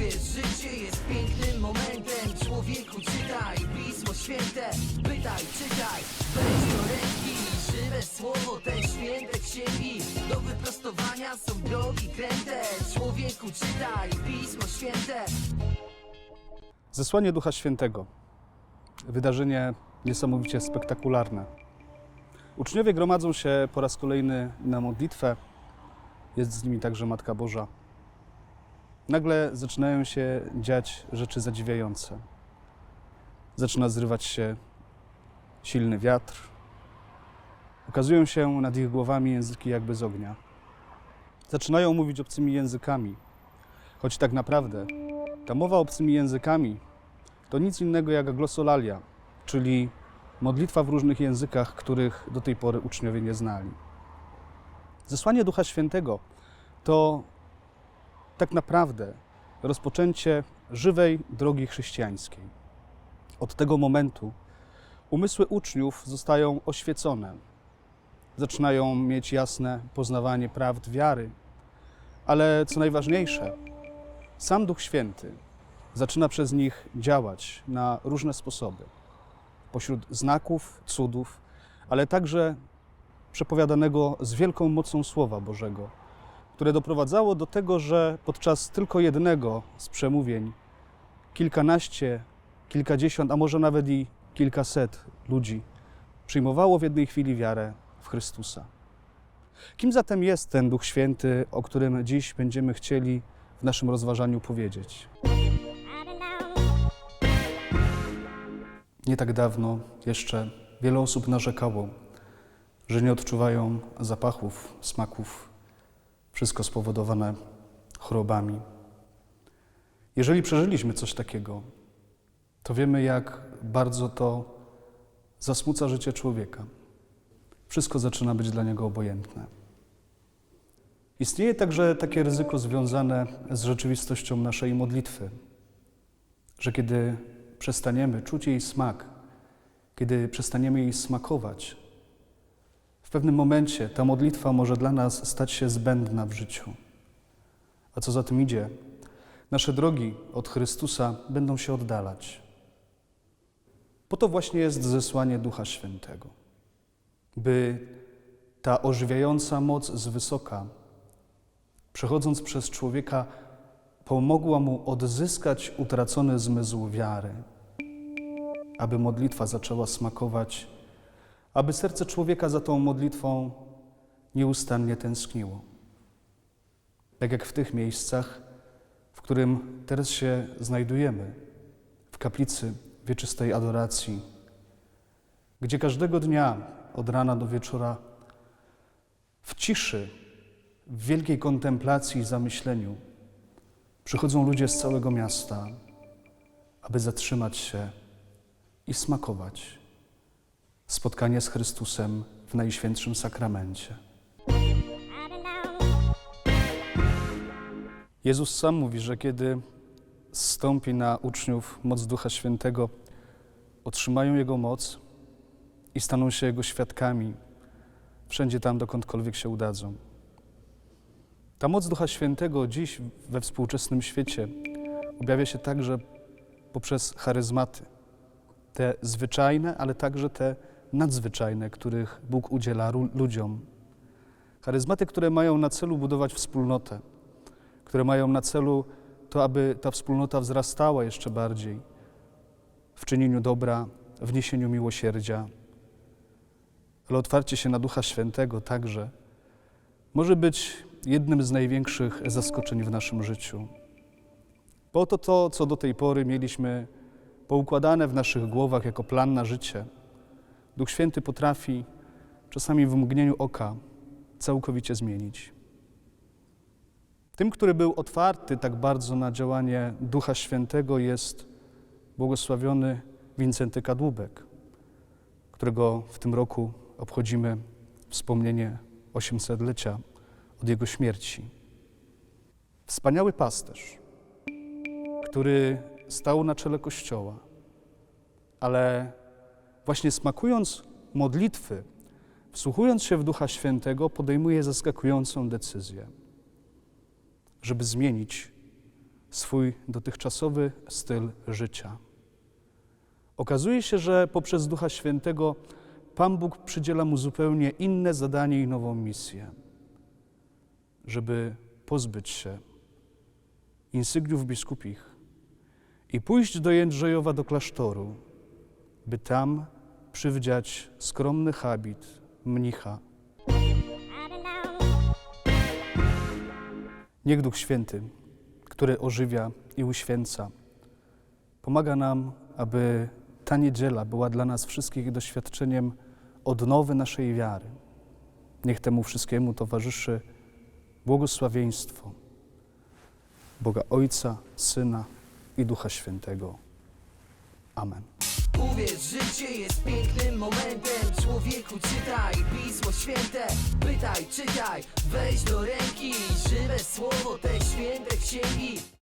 Uwierz, życie jest pięknym momentem Człowieku czytaj Pismo Święte Pytaj, czytaj Weź do ręki Żywe słowo, te święte księgi Do wyprostowania są drogi kręte Człowieku czytaj Pismo Święte Zesłanie Ducha Świętego. Wydarzenie niesamowicie spektakularne. Uczniowie gromadzą się po raz kolejny na modlitwę. Jest z nimi także Matka Boża. Nagle zaczynają się dziać rzeczy zadziwiające. Zaczyna zrywać się silny wiatr. Ukazują się nad ich głowami języki jakby z ognia. Zaczynają mówić obcymi językami, choć tak naprawdę ta mowa obcymi językami to nic innego jak glosolalia, czyli modlitwa w różnych językach, których do tej pory uczniowie nie znali. Zesłanie Ducha Świętego to tak naprawdę rozpoczęcie żywej drogi chrześcijańskiej. Od tego momentu umysły uczniów zostają oświecone, zaczynają mieć jasne poznawanie prawd wiary, ale co najważniejsze, sam Duch Święty zaczyna przez nich działać na różne sposoby. Pośród znaków, cudów, ale także przepowiadanego z wielką mocą Słowa Bożego, które doprowadzało do tego, że podczas tylko jednego z przemówień kilkanaście, kilkadziesiąt, a może nawet i kilkaset ludzi przyjmowało w jednej chwili wiarę w Chrystusa. Kim zatem jest ten Duch Święty, o którym dziś będziemy chcieli w naszym rozważaniu powiedzieć? Nie tak dawno jeszcze wiele osób narzekało, że nie odczuwają zapachów, smaków, wszystko spowodowane chorobami. Jeżeli przeżyliśmy coś takiego, to wiemy, jak bardzo to zasmuca życie człowieka. Wszystko zaczyna być dla niego obojętne. Istnieje także takie ryzyko związane z rzeczywistością naszej modlitwy, że kiedy przestaniemy czuć jej smak, kiedy przestaniemy jej smakować, w pewnym momencie ta modlitwa może dla nas stać się zbędna w życiu. A co za tym idzie, nasze drogi od Chrystusa będą się oddalać. Po to właśnie jest zesłanie Ducha Świętego, by ta ożywiająca moc z wysoka, przechodząc przez człowieka, pomogła mu odzyskać utracony zmysł wiary, aby modlitwa zaczęła smakować, aby serce człowieka za tą modlitwą nieustannie tęskniło. Tak jak w tych miejscach, w którym teraz się znajdujemy, w kaplicy wieczystej adoracji, gdzie każdego dnia od rana do wieczora w ciszy, w wielkiej kontemplacji i zamyśleniu przychodzą ludzie z całego miasta, aby zatrzymać się i smakować spotkanie z Chrystusem w Najświętszym Sakramencie. Jezus sam mówi, że kiedy zstąpi na uczniów moc Ducha Świętego, otrzymają Jego moc i staną się Jego świadkami wszędzie tam, dokądkolwiek się udadzą. Ta moc Ducha Świętego dziś we współczesnym świecie objawia się także poprzez charyzmaty. Te zwyczajne, ale także te nadzwyczajne, których Bóg udziela ludziom. Charyzmaty, które mają na celu budować wspólnotę, które mają na celu to, aby ta wspólnota wzrastała jeszcze bardziej w czynieniu dobra, w niesieniu miłosierdzia. Ale otwarcie się na Ducha Świętego także może być jednym z największych zaskoczeń w naszym życiu. Bo to to, co do tej pory mieliśmy poukładane w naszych głowach jako plan na życie, Duch Święty potrafi czasami w mgnieniu oka całkowicie zmienić. Tym, który był otwarty tak bardzo na działanie Ducha Świętego, jest błogosławiony Wincenty Kadłubek, którego w tym roku obchodzimy wspomnienie 800-lecia od jego śmierci. Wspaniały pasterz, który stał na czele Kościoła, ale właśnie smakując modlitwy, wsłuchując się w Ducha Świętego, podejmuje zaskakującą decyzję, żeby zmienić swój dotychczasowy styl życia. Okazuje się, że poprzez Ducha Świętego Pan Bóg przydziela mu zupełnie inne zadanie i nową misję, żeby pozbyć się insygniów biskupich i pójść do Jędrzejowa do klasztoru, by tam przywdziać skromny habit mnicha. Niech Duch Święty, który ożywia i uświęca, pomaga nam, aby ta niedziela była dla nas wszystkich doświadczeniem odnowy naszej wiary. Niech temu wszystkiemu towarzyszy błogosławieństwo Boga Ojca, Syna i Ducha Świętego. Amen. Uwierz, życie jest pięknym momentem. Człowieku czytaj Pismo Święte. Pytaj, czytaj, weź do ręki Żywe słowo te święte księgi